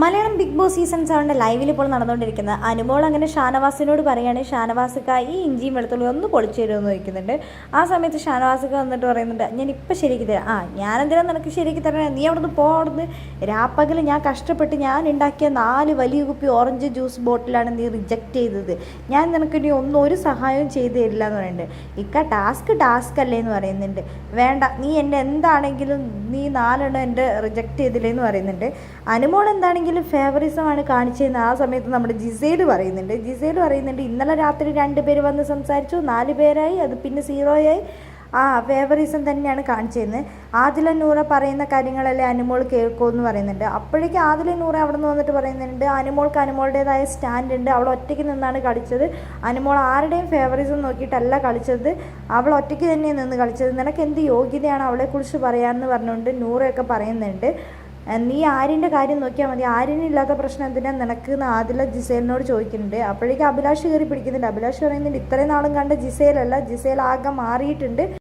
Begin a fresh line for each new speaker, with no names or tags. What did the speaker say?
Malayalam big boss season സെവന്റെ ലൈവിൽ ഇപ്പോൾ നടന്നുകൊണ്ടിരിക്കുന്നത്. അനുമോൾ അങ്ങനെ ഷാനവാസിനോട് പറയുകയാണ് ഷാനവാസിക്ക ഈ ഇഞ്ചിയും വെളുത്തുള്ളി ഒന്ന് പൊളിച്ചു തരുമെന്ന് ചോദിക്കുന്നുണ്ട്. ആ സമയത്ത് ഷാനവാസിക്ക വന്നിട്ട് പറയുന്നുണ്ട് ഞാൻ ഇപ്പം ശരിക്ക് തരാം. ആ ഞാൻ എന്തിനാ നിനക്ക് ശരിക്ക് തരണേ? നീ അവിടുന്ന് രാപ്പകൽ ഞാൻ കഷ്ടപ്പെട്ട് ഞാൻ ഉണ്ടാക്കിയ നാല് വലിയ കുപ്പി ഓറഞ്ച് ജ്യൂസ് ബോട്ടിലാണ് നീ റിജക്റ്റ് ചെയ്തത്. ഞാൻ നിനക്ക് ഇനി ഒന്നും ഒരു സഹായവും ചെയ്തു തരില്ല എന്ന് പറയുന്നുണ്ട്. ഇക്ക ടാസ്ക് ടാസ്ക് അല്ലേ എന്ന് പറയുന്നുണ്ട്. വേണ്ട നീ എന്നെ എന്താണെങ്കിലും നീ നാലെണ്ണം എന്റെ റിജക്റ്റ് ചെയ്തില്ലേ എന്ന് പറയുന്നുണ്ട്. അനുമോൾ എന്താണെങ്കിലും ഫേവറിസമാണ് കാണിച്ചതെന്ന് ആ സമയത്ത് നമ്മുടെ ജിസേൽ പറയുന്നുണ്ട്. ജിസേൽ പറയുന്നുണ്ട് ഇന്നലെ രാത്രി രണ്ട് പേര് വന്ന് സംസാരിച്ചു നാല് പേരായി അത് പിന്നെ സീറോയായി ആ ഫേവറിസം തന്നെയാണ് കാണിച്ചതെന്ന്. ആദില നൂറ പറയുന്ന കാര്യങ്ങളല്ലേ അനുമോൾ കേൾക്കുമെന്ന് പറയുന്നുണ്ട്. അപ്പോഴേക്കും ആദില നൂറ അവിടെ നിന്ന് വന്നിട്ട് പറയുന്നുണ്ട് അനുമോൾക്ക് അനുമോളുടേതായ സ്റ്റാൻഡ് ഉണ്ട് അവൾ ഒറ്റയ്ക്ക് നിന്നാണ് കളിച്ചത്. അനുമോൾ ആരുടെയും ഫേവറിസം നോക്കിയിട്ടല്ല കളിച്ചത്. അവൾ ഒറ്റയ്ക്ക് തന്നെ നിന്ന് കളിച്ചത്. നിനക്ക് എന്ത് യോഗ്യതയാണ് അവളെക്കുറിച്ച് പറയാമെന്ന് പറഞ്ഞുകൊണ്ട് നൂറയൊക്കെ പറയുന്നുണ്ട്. നീ ആര്യന്റെ കാര്യം നോക്കിയാൽ മതി. ആര്യനില്ലാത്ത പ്രശ്നം എന്തിനാ നിനക്ക് എന്ന് ആദില ജിസേലിനോട് ചോദിക്കുന്നുണ്ട്. അപ്പോഴേക്കും അഭിലാഷ് കയറി പിടിക്കുന്നുണ്ട്. അഭിലാഷ് പറയുന്നുണ്ട് ഇത്രയും നാളും കണ്ട ജിസേലല്ല. ജിസേൽ ആകെ മാറിയിട്ടുണ്ട്.